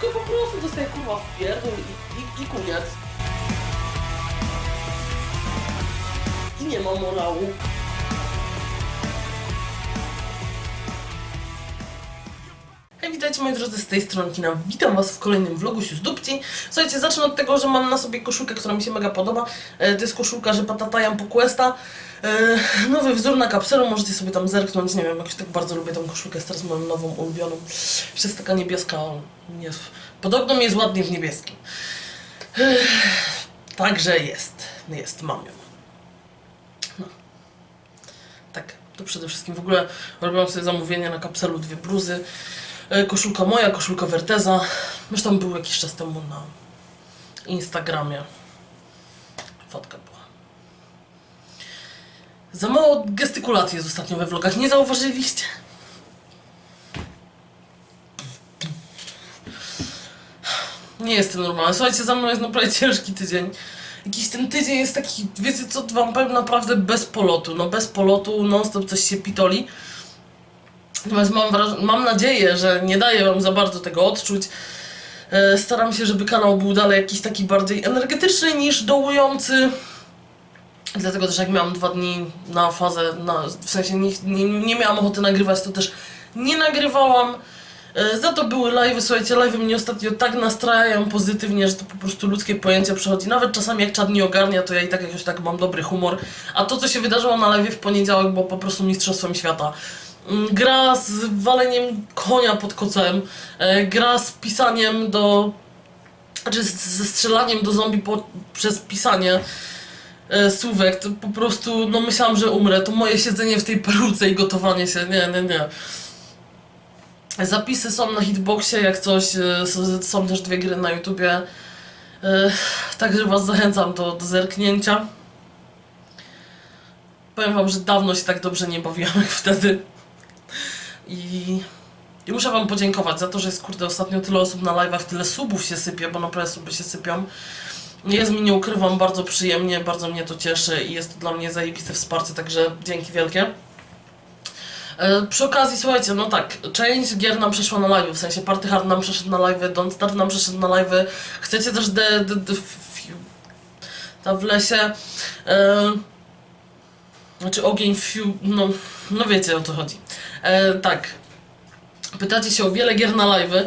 tylko po prostu dostaję kurwa w pierdol i, i, i koniec. I nie ma morału. Witajcie moi drodzy z tej strony Kina. Witam was w kolejnym vlogu z Dupci. Słuchajcie, zacznę od tego, że mam na sobie koszulkę, która mi się mega podoba. E, to jest koszulka, że patatajam po Questa. E, nowy wzór na kapselu, możecie sobie tam zerknąć. Nie wiem, jakoś tak bardzo lubię tą koszulkę, jest teraz moją nową, ulubioną. Jeszcze jest taka niebieska, nie, podobno mi jest ładnie w niebieskim. E, także jest, jest, mam ją. No. Tak, to przede wszystkim. W ogóle robiłam sobie zamówienie na kapselu dwie bluzy. E, Koszulka moja, koszulka Werteza. Zresztą był jakiś czas temu na Instagramie. Fotka była. Za mało gestykulacji jest ostatnio we vlogach. Nie zauważyliście? Nie jestem normalna. Słuchajcie, za mną jest naprawdę ciężki tydzień. Jakiś ten tydzień jest taki, wiecie co, wam powiem naprawdę bez polotu. No bez polotu, non stop coś się pitoli. Natomiast mam, mam nadzieję, że nie daję wam za bardzo tego odczuć. E, Staram się, żeby kanał był dalej jakiś taki bardziej energetyczny niż dołujący. Dlatego też jak miałam dwa dni na fazę, na, w sensie nie, nie, nie miałam ochoty nagrywać, to też nie nagrywałam. E, Za to były live'y, słuchajcie, live'y mnie ostatnio tak nastrajają pozytywnie, że to po prostu ludzkie pojęcie przechodzi. Nawet czasami jak czad nie ogarnia, to ja i tak jakoś tak mam dobry humor. A to, co się wydarzyło na live'ie w poniedziałek, było po prostu mistrzostwem świata. Mm, Gra z waleniem konia pod kocem, e, gra z pisaniem do... czy z- ze strzelaniem do zombie po, przez pisanie e, słówek, to po prostu, no myślałam, że umrę. To moje siedzenie w tej peruce i gotowanie się, nie, nie, nie. Zapisy są na hitboxie, jak coś, e, są też dwie gry na YouTubie. E, Także Was zachęcam do, do zerknięcia. Powiem Wam, że dawno się tak dobrze nie bawiłam jak wtedy. I, I muszę Wam podziękować za to, że jest kurde ostatnio tyle osób na live'ach, tyle subów się sypie, bo naprawdę suby się sypią. Jest mi, nie ukrywam, bardzo przyjemnie, bardzo mnie to cieszy i jest to dla mnie zajebiste wsparcie, także dzięki wielkie. E, Przy okazji, słuchajcie, no tak, część gier nam przeszła na live, w sensie Party Hard nam przeszedł na live, Don't Starve nam przeszedł na live. Chcecie też de, de, de, ta w lesie, e, znaczy ogień fiu, no, no wiecie o co chodzi. E, tak, pytacie się o wiele gier na live. E,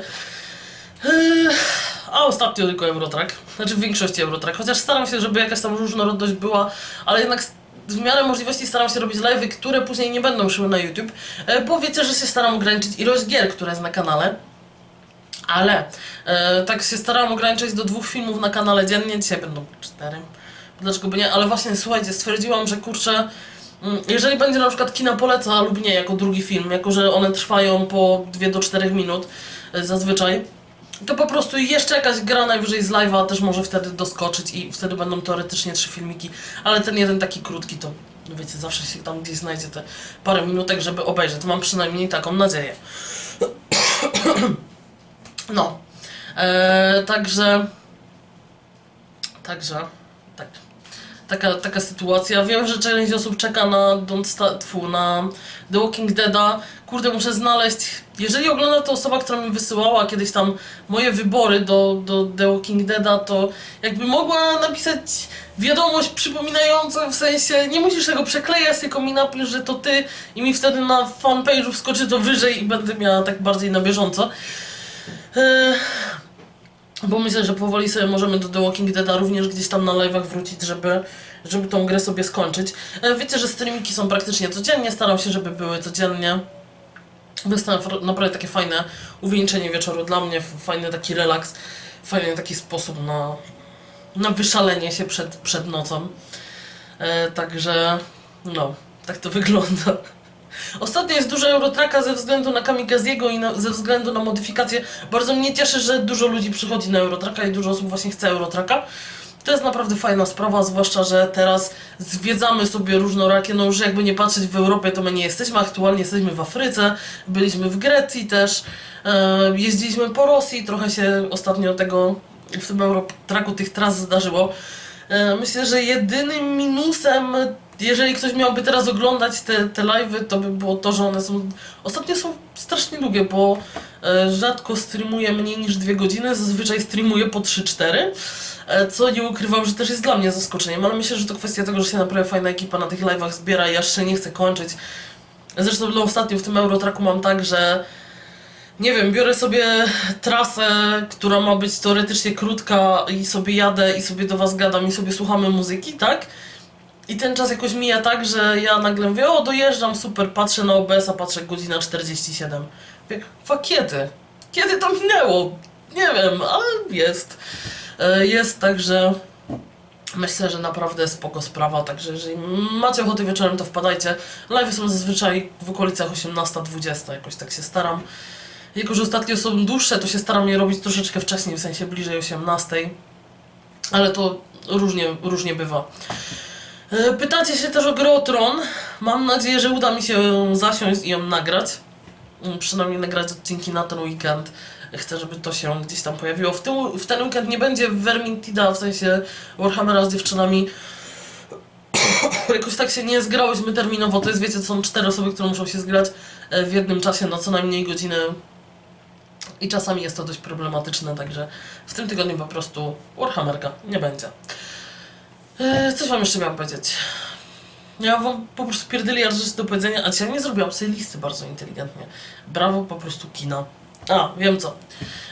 a ostatnio tylko Eurotrack, znaczy w większości Eurotrack, chociaż staram się, żeby jakaś tam różnorodność była, ale jednak w miarę możliwości staram się robić live'y, które później nie będą szły na YouTube, e, bo wiecie, że się staram ograniczyć ilość gier, które jest na kanale. Ale e, tak się starałam ograniczyć do dwóch filmów na kanale dziennie, dzisiaj będą cztery. Dlaczego by nie? Ale właśnie słuchajcie, stwierdziłam, że kurczę, jeżeli będzie na przykład kina poleca lub nie jako drugi film, jako że one trwają po 2 do 4 minut e, zazwyczaj, to po prostu jeszcze jakaś gra najwyżej z live'a też może wtedy doskoczyć i wtedy będą teoretycznie trzy filmiki, ale ten jeden taki krótki to, no wiecie, zawsze się tam gdzieś znajdzie te parę minutek, żeby obejrzeć. Mam przynajmniej taką nadzieję. No. Eee, także. Także. Tak. Taka, taka sytuacja. Wiem, że część osób czeka na Don't Sta- tfu, na The Walking Deada. Kurde, muszę znaleźć. Jeżeli ogląda to osoba, która mi wysyłała kiedyś tam moje wybory do, do The Walking Deada, to jakby mogła napisać wiadomość przypominającą, w sensie nie musisz tego przeklejać, tylko mi napisz, że to ty i mi wtedy na fanpage'u wskoczy to wyżej i będę miała tak bardziej na bieżąco. Eee, bo myślę, że powoli sobie możemy do The Walking Deada również gdzieś tam na live'ach wrócić, żeby, żeby tą grę sobie skończyć. E, Wiecie, że streamiki są praktycznie codziennie, staram się, żeby były codziennie. Jest to naf- naprawdę takie fajne uwieńczenie wieczoru dla mnie, fajny taki relaks, fajny taki sposób na, na wyszalenie się przed, przed nocą. E, także, no, tak to wygląda. Ostatnio jest dużo Eurotraka ze względu na Kamigaziego i na, ze względu na modyfikację. Bardzo mnie cieszy, że dużo ludzi przychodzi na Eurotraka i dużo osób właśnie chce Eurotraka. To jest naprawdę fajna sprawa, zwłaszcza, że teraz zwiedzamy sobie różnorakie, no już jakby nie patrzeć w Europie, to my nie jesteśmy, aktualnie jesteśmy w Afryce, byliśmy w Grecji też, e, jeździliśmy po Rosji, trochę się ostatnio tego w tym Eurotraku tych tras zdarzyło. E, Myślę, że jedynym minusem, jeżeli ktoś miałby teraz oglądać te, te live'y, to by było to, że one są. Ostatnio są strasznie długie, bo e, rzadko streamuję mniej niż dwie godziny, zazwyczaj streamuję po 3-4, e, co nie ukrywam, że też jest dla mnie zaskoczeniem, ale myślę, że to kwestia tego, że się naprawdę fajna ekipa na tych live'ach zbiera i się nie chcę kończyć. Zresztą no, ostatnio w tym Eurotraku mam tak, że nie wiem, biorę sobie trasę, która ma być teoretycznie krótka i sobie jadę i sobie do was gadam i sobie słuchamy muzyki, tak? I ten czas jakoś mija tak, że ja nagle mówię, o dojeżdżam, super, patrzę na OBS-a, patrzę godzina 47. Mówię, fakiety, kiedy to minęło? Nie wiem, ale jest. E, Jest, także myślę, że naprawdę spoko sprawa, także jeżeli macie ochotę wieczorem, to wpadajcie. Live są zazwyczaj w okolicach 18-20, jakoś tak się staram. Jako, że ostatnio są dłuższe, to się staram je robić troszeczkę wcześniej, w sensie bliżej 18. Ale to różnie, różnie bywa. E, Pytacie się też o grę o Tron. Mam nadzieję, że uda mi się zasiąść i ją nagrać. Mm, Przynajmniej nagrać odcinki na ten weekend. Chcę, żeby to się gdzieś tam pojawiło. W, tym, w ten weekend nie będzie Vermintida, w sensie Warhammera z dziewczynami. Jakoś tak się nie zgrałyśmy terminowo. To jest, wiecie, są cztery osoby, które muszą się zgrać e, w jednym czasie na co najmniej godzinę. I czasami jest to dość problematyczne, także w tym tygodniu po prostu Warhammerka nie będzie. E, Coś wam jeszcze miałam powiedzieć. Ja wam po prostu pierdyliard rzeczy do powiedzenia, a dzisiaj nie zrobiłam sobie listy bardzo inteligentnie. Brawo, po prostu kina. A, wiem co.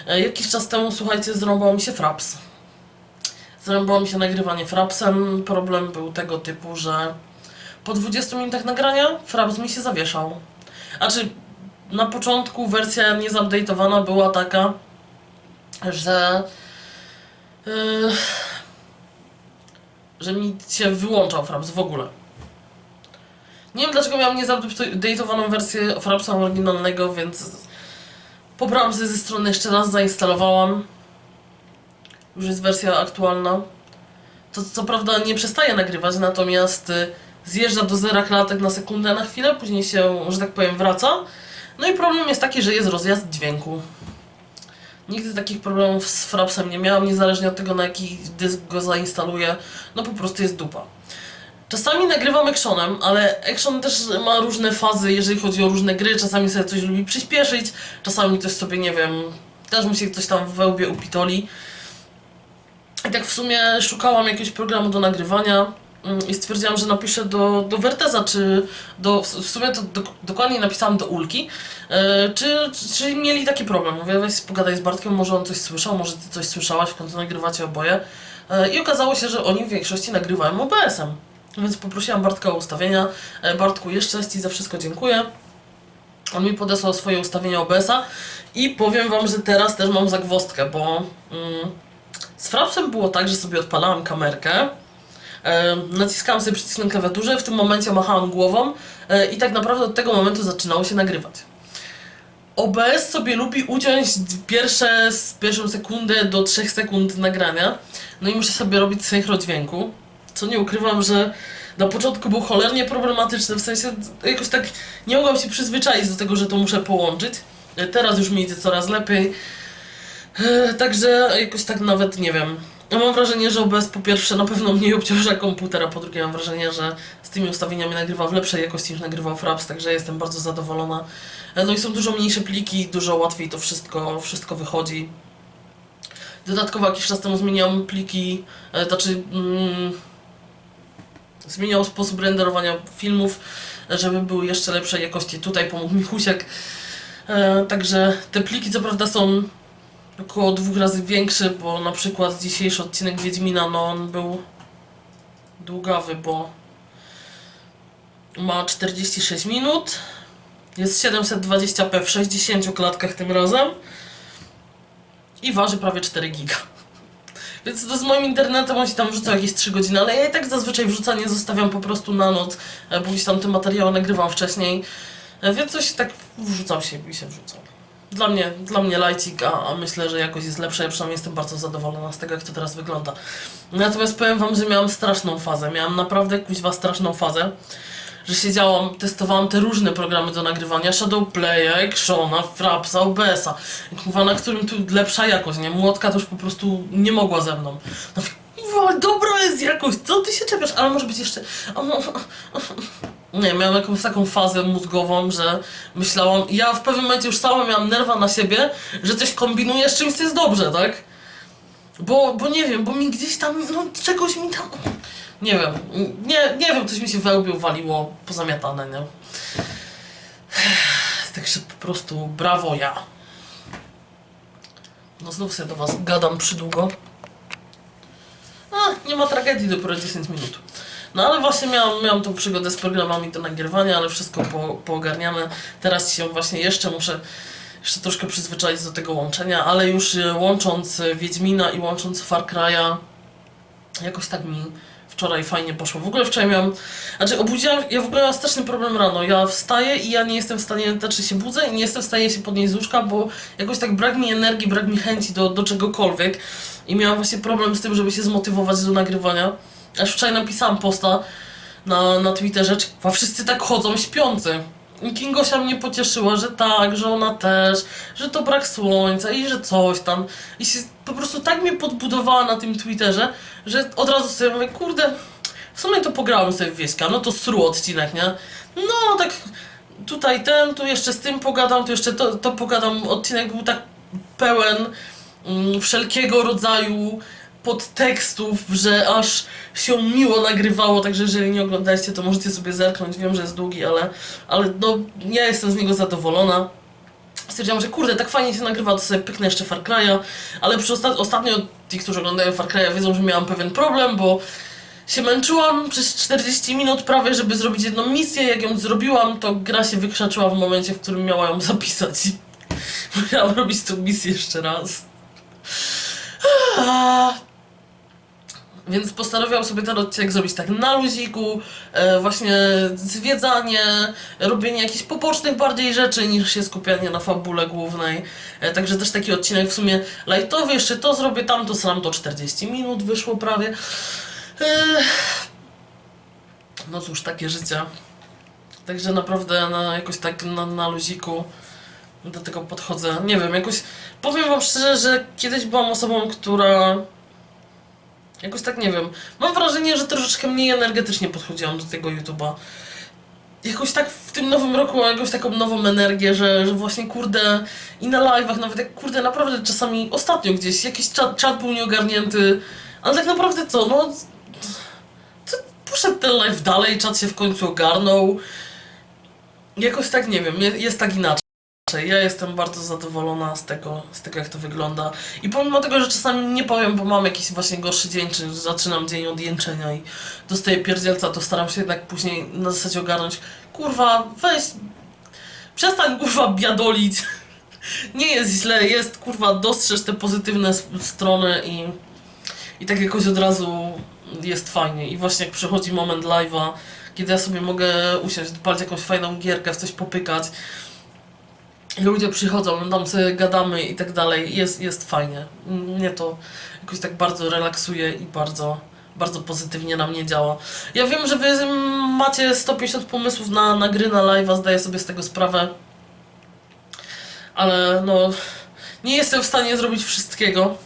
E, Jakiś czas temu, słuchajcie, zrąbał mi się Fraps. Zrąbało mi się nagrywanie Frapsem. Problem był tego typu, że po 20 minutach nagrania Fraps mi się zawieszał. A czy na początku wersja niezupdate'owana była taka, że... Yy, że mi się wyłączał Fraps w ogóle. Nie wiem dlaczego miałam niezupdate'owaną wersję Frapsa oryginalnego, więc pobrałam sobie ze strony jeszcze raz, zainstalowałam. Już jest wersja aktualna. To co prawda nie przestaje nagrywać, natomiast y, zjeżdża do zera klatek na sekundę na chwilę, później się, że tak powiem, wraca. No i problem jest taki, że jest rozjazd dźwięku. Nigdy takich problemów z Frapsem nie miałam, niezależnie od tego na jaki dysk go zainstaluję, no po prostu jest dupa. Czasami nagrywam actionem, ale action też ma różne fazy, jeżeli chodzi o różne gry. Czasami sobie coś lubi przyspieszyć, czasami coś sobie, nie wiem, też mi się coś tam w wełbie upitoli. I tak w sumie szukałam jakiegoś programu do nagrywania i stwierdziłam, że napiszę do, do Verteza, czy do, w sumie to do, dokładniej napisałam do Ulki, e, czy, czy, mieli taki problem. Mówię, weź pogadaj z Bartkiem, może on coś słyszał, może ty coś słyszałaś, w końcu nagrywacie oboje. E, I okazało się, że oni w większości nagrywają OBS-em. Więc poprosiłam Bartka o ustawienia. E, Bartku, jeszcze raz Ci za wszystko dziękuję. On mi podesłał swoje ustawienia OBS-a i powiem Wam, że teraz też mam zagwozdkę, bo mm, z Frapsem było tak, że sobie odpalałam kamerkę, naciskałam sobie przycisk na klawiaturze, w tym momencie machałam głową e, i tak naprawdę od tego momentu zaczynało się nagrywać. OBS sobie lubi uciąć pierwsze, pierwszą sekundę do 3 sekund nagrania, no i muszę sobie robić synchro dźwięku, co nie ukrywam, że na początku był cholernie problematyczny, w sensie jakoś tak nie mogłam się przyzwyczaić do tego, że to muszę połączyć. E, Teraz już mi idzie coraz lepiej. E, Także jakoś tak nawet nie wiem. Ja mam wrażenie, że OBS po pierwsze na pewno mniej obciąża komputer, a po drugie mam wrażenie, że z tymi ustawieniami nagrywa w lepszej jakości niż nagrywał Fraps, także jestem bardzo zadowolona. E, No i są dużo mniejsze pliki, dużo łatwiej to wszystko, wszystko wychodzi. Dodatkowo jakiś czas temu zmieniłam pliki, e, znaczy mm, zmieniał sposób renderowania filmów, żeby były jeszcze lepszej jakości. Tutaj pomógł mi Husiek. E, także te pliki co prawda są około dwóch razy większe, bo na przykład dzisiejszy odcinek Wiedźmina, no on był długawy, bo ma 46 minut, jest 720p w 60 klatkach tym razem i waży prawie 4 giga. Więc to z moim internetem on się tam wrzucał jakieś 3 godziny, ale ja i tak zazwyczaj wrzucanie zostawiam po prostu na noc, e, bo gdzieś tam te materiały nagrywam wcześniej, E, więc coś tak wrzucał się i się wrzucał. Dla mnie, dla mnie lajcik, a, a myślę, że jakość jest lepsza, ja przynajmniej jestem bardzo zadowolona z tego, jak to teraz wygląda. Natomiast powiem wam, że miałam straszną fazę, miałam naprawdę kuźwa straszną fazę, że siedziałam, testowałam te różne programy do nagrywania, Shadowplaya, Actiona, Frapsa, OBS-a, mówię, na którym tu lepsza jakość, nie? Młotka to już po prostu nie mogła ze mną. No, dobra jest jakość, co ty się czepiasz, ale może być jeszcze... nie miałam jakąś taką fazę mózgową, że myślałam, ja w pewnym momencie już sama miałam nerwa na siebie, że coś kombinuję z czymś, jest dobrze, tak? Bo, bo nie wiem, bo mi gdzieś tam, no czegoś mi tam, nie wiem, nie, nie wiem, coś mi się we łbie waliło, pozamiatane, nie? Także po prostu brawo ja. No znów sobie do was gadam przydługo. A, nie ma tragedii, dopiero 10 minut. No ale właśnie miałam, miałam tą przygodę z programami do nagrywania, ale wszystko po. Teraz się właśnie jeszcze muszę jeszcze troszkę przyzwyczaić do tego łączenia, ale już e, łącząc e, Wiedźmina i łącząc Far Cry'a, jakoś tak mi wczoraj fajnie poszło. W ogóle wczoraj miałam, znaczy obudziłam, ja w ogóle mam straszny problem rano. Ja wstaję i ja nie jestem w stanie, znaczy się budzę i nie jestem w stanie się podnieść z łóżka, bo jakoś tak brak mi energii, brak mi chęci do, do czegokolwiek. I miałam właśnie problem z tym, żeby się zmotywować do nagrywania. Aż wczoraj napisałam posta na, na Twitterze, a wszyscy tak chodzą śpiący. I Kingosia mnie pocieszyła, że tak, że ona też, że to brak słońca i że coś tam. I się po prostu tak mnie podbudowała na tym Twitterze, że od razu sobie mówię, kurde, w sumie to pograłem sobie w wieśka, no to sru odcinek, nie? No tak tutaj ten, tu jeszcze z tym pogadam, tu jeszcze to, to pogadam. Odcinek był tak pełen mm, wszelkiego rodzaju podtekstów, że aż się miło nagrywało, także jeżeli nie oglądaliście, to możecie sobie zerknąć, wiem, że jest długi, ale, ale no, ja jestem z niego zadowolona. Stwierdziłam, że kurde, tak fajnie się nagrywa, to sobie pyknę jeszcze Far Cry'a, ale przy osta- ostatnio ci, którzy oglądają Far Cry'a wiedzą, że miałam pewien problem, bo się męczyłam przez 40 minut prawie, żeby zrobić jedną misję, jak ją zrobiłam, to gra się wykrzaczyła w momencie, w którym miała ją zapisać. Musiałam robić tą misję jeszcze raz. Więc postanowiłam sobie ten odcinek zrobić tak na luziku, e, właśnie zwiedzanie, robienie jakichś pobocznych bardziej rzeczy niż się skupianie na fabule głównej. E, także też taki odcinek w sumie lightowy, jeszcze to zrobię, tam to sam to 40 minut wyszło prawie. E, no cóż, takie życie. Także naprawdę na, jakoś tak na, na luziku do tego podchodzę. Nie wiem, jakoś powiem wam szczerze, że kiedyś byłam osobą, która jakoś tak nie wiem. Mam wrażenie, że troszeczkę mniej energetycznie podchodziłam do tego YouTube'a. Jakoś tak w tym nowym roku mam jakąś taką nową energię, że, że właśnie kurde i na live'ach nawet jak kurde naprawdę czasami ostatnio gdzieś jakiś czat, czat był nieogarnięty, ale tak naprawdę co, no poszedł ten live dalej, czat się w końcu ogarnął. Jakoś tak nie wiem, je- jest tak inaczej. Ja jestem bardzo zadowolona z tego, z tego jak to wygląda. I pomimo tego, że czasami nie powiem, bo mam jakiś właśnie gorszy dzień, czy zaczynam dzień od jęczenia i dostaję pierdzielca, to staram się jednak później na zasadzie ogarnąć. Kurwa, weź, przestań kurwa biadolić. Nie jest źle, jest kurwa, dostrzeż te pozytywne strony i, i tak jakoś od razu jest fajnie. I właśnie jak przychodzi moment live'a, kiedy ja sobie mogę usiąść, dopalić jakąś fajną gierkę, w coś popykać, ludzie przychodzą, tam sobie gadamy i tak dalej. Jest, jest fajnie. Mnie to jakoś tak bardzo relaksuje i bardzo, bardzo pozytywnie na mnie działa. Ja wiem, że wy macie 150 pomysłów na, na gry na live'a, zdaję sobie z tego sprawę. Ale no, nie jestem w stanie zrobić wszystkiego.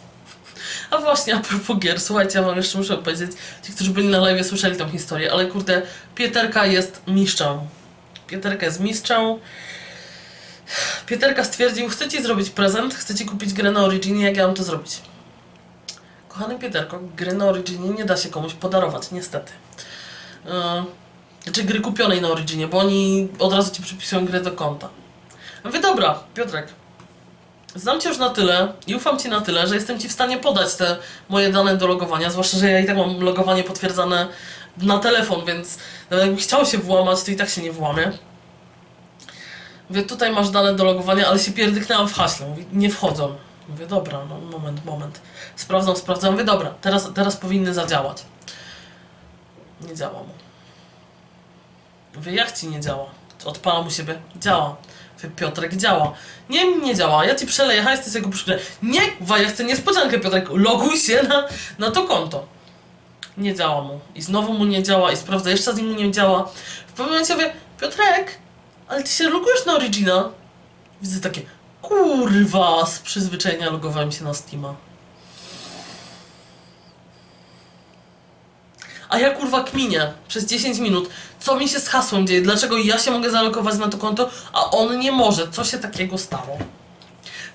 A właśnie, a propos gier, słuchajcie, ja wam jeszcze muszę powiedzieć, ci, którzy byli na live słyszeli tą historię, ale kurde, Pieterka jest mistrzem. Pieterka jest mistrzem. Pieterka stwierdził, chcę ci zrobić prezent, chcę ci kupić grę na Originie, jak ja mam to zrobić? Kochany Pieterko, gry na Originie nie da się komuś podarować, niestety. Yy, znaczy gry kupionej na Originie, bo oni od razu ci przypisują grę do konta. Ja Mówię, dobra, Piotrek, znam cię już na tyle i ufam ci na tyle, że jestem ci w stanie podać te moje dane do logowania, zwłaszcza, że ja i tak mam logowanie potwierdzane na telefon, więc nawet jakbym chciał się włamać, to i tak się nie włamie. Mówię, tutaj masz dane do logowania, ale się pierdyknęłam w haśle. Mówi, nie wchodzą. Mówię, dobra, no moment, moment. Sprawdzam, sprawdzam. Mówię, dobra, teraz, teraz powinny zadziałać. Nie działa mu. Mówię, jak ci nie działa? Odpalam u siebie. Działa. Mówię, Piotrek, działa. Nie, nie działa. Ja ci przeleję hajs, ty sobie go przyklej. Nie, wa, ja chcę niespodziankę, Piotrek. Loguj się na, na to konto. Nie działa mu. I znowu mu nie działa. I sprawdza, jeszcze raz mu nie działa. W pewnym momencie mówię, Piotrek, ale ty się logujesz na Origina? Widzę takie, kurwa, z przyzwyczajenia logowałem się na Steama. A ja kurwa kminię przez 10 minut, co mi się z hasłem dzieje, dlaczego ja się mogę zalokować na to konto, a on nie może, co się takiego stało.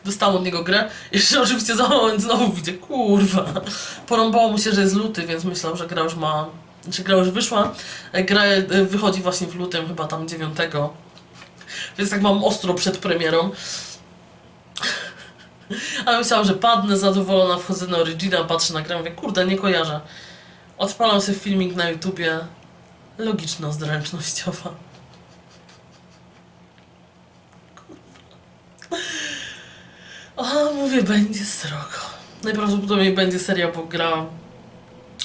Dostałam od niego grę, jeszcze oczywiście za moment znowu widzę, kurwa. Porąbało mu się, że jest luty, więc myślał, że gra już ma, że gra już wyszła. Gra e, wychodzi właśnie w lutym, chyba tam 9. Więc tak mam ostro przed premierą. A myślałam, że padnę zadowolona, wchodzę na Origina, patrzę na grę, mówię, kurde, nie kojarzę. Odpalam sobie filmik na YouTubie. Logiczność zręcznościowa. A, mówię, będzie srogo. Najprawdopodobniej będzie seria, bo gra...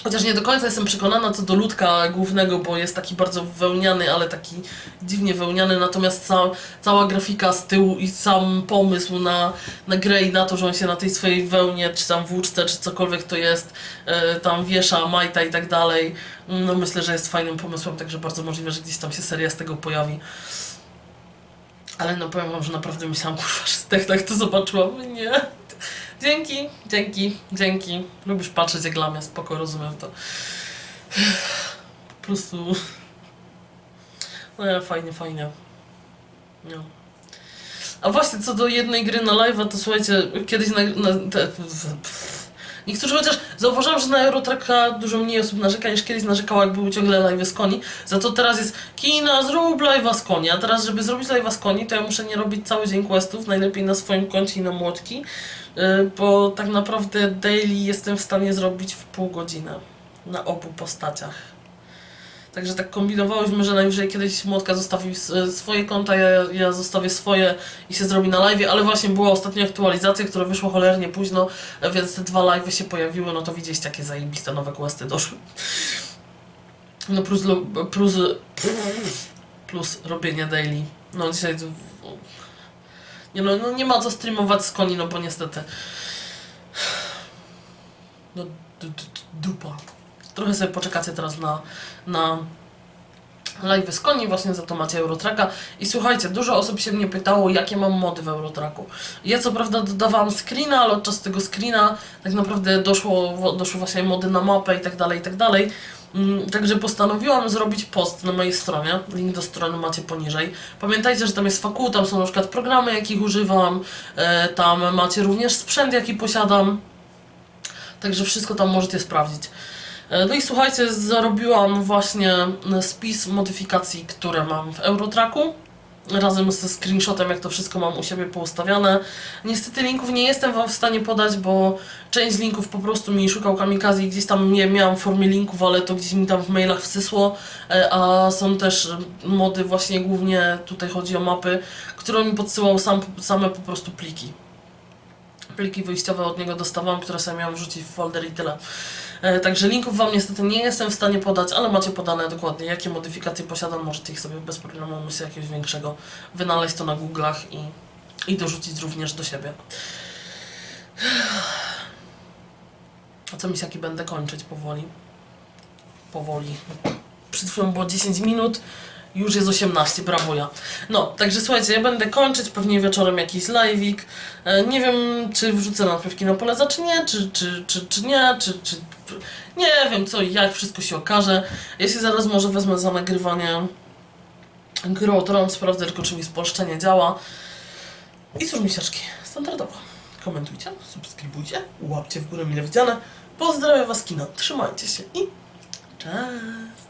Chociaż nie do końca jestem przekonana co do ludka głównego, bo jest taki bardzo wełniany, ale taki dziwnie wełniany, natomiast ca cała grafika z tyłu i sam pomysł na, na grę i na to, że on się na tej swojej wełnie, czy tam włóczce, czy cokolwiek to jest, e, tam wiesza, majta i tak dalej, no myślę, że jest fajnym pomysłem, także bardzo możliwe, że gdzieś tam się seria z tego pojawi. Ale no powiem wam, że naprawdę myślałam, kurwa, że tak, tak to zobaczyłam. Nie. Dzięki, dzięki, dzięki. Lubisz patrzeć jak dla mnie, spoko, rozumiem to. Po prostu... No ja, fajnie, fajnie. No. A właśnie, co do jednej gry na live'a, to słuchajcie, kiedyś na... na te. Niektórzy chociaż zauważyłam, że na Eurotracka dużo mniej osób narzeka niż kiedyś narzekało, jak były ciągle live'y z koni. Za to teraz jest kina, zrób live'a z koni. A teraz, żeby zrobić live'a z koni, to ja muszę nie robić cały dzień questów, najlepiej na swoim koncie i na młotki, yy, bo tak naprawdę daily jestem w stanie zrobić w pół godziny na obu postaciach. Także tak kombinowałyśmy, że najwyżej kiedyś Młotka zostawi s- swoje konta, ja, ja zostawię swoje i się zrobi na live, ale właśnie była ostatnia aktualizacja, która wyszła cholernie późno, więc te dwa live się pojawiły, no to widzieliście jakie zajebiste nowe questy doszły. No plus, plus, plus robienie daily. No dzisiaj... Nie no, no nie ma co streamować z koni, no bo niestety... No dupa. Trochę sobie poczekacie teraz na, na live z koni, właśnie za to macie Eurotraka. I słuchajcie, dużo osób się mnie pytało, jakie mam mody w Eurotraku. Ja co prawda dodawałam screena, ale od czasu tego screena tak naprawdę doszło, doszły właśnie mody na mapę i tak dalej, i tak dalej. Mm, Także postanowiłam zrobić post na mojej stronie. Link do strony macie poniżej. Pamiętajcie, że tam jest fakuł, tam są na przykład programy, jakich używam. E, tam macie również sprzęt, jaki posiadam. Także wszystko tam możecie sprawdzić. E, No i słuchajcie, zarobiłam właśnie e, spis modyfikacji, które mam w Eurotraku. Razem ze screenshotem, jak to wszystko mam u siebie poustawiane. Niestety linków nie jestem Wam w stanie podać, bo część linków po prostu mi szukał kamikaze i gdzieś tam nie miałam w formie linków, ale to gdzieś mi tam w mailach wsysło. E, A są też mody, właśnie głównie tutaj chodzi o mapy, które mi podsyłał sam, same po prostu pliki. Pliki wyjściowe od niego dostawałam, które sobie miałam wrzucić w folder i tyle. E, Także linków Wam niestety nie jestem w stanie podać, ale macie podane dokładnie, jakie modyfikacje posiadam. Możecie ich sobie bez problemu, myślę, jakiegoś większego wynaleźć to na Google'ach i, i dorzucić również do siebie. A co misiaki będę kończyć powoli. Powoli. Przed chwilą było 10 minut, już jest 18, brawo ja. No, także słuchajcie, ja będę kończyć, pewnie wieczorem jakiś live'ik. E, Nie wiem, czy wrzucę naprawki na poleca, czy nie, czy, czy, czy, czy nie, czy, czy... Nie wiem co i jak, wszystko się okaże. Ja się zaraz może wezmę za nagrywanie gry o Tron, sprawdzę tylko, czy mi spolszczenie działa. I cóż, misiaczki, standardowo. Komentujcie, subskrybujcie, łapcie w górę mile widziane. Pozdrawiam Was kino, trzymajcie się i cześć!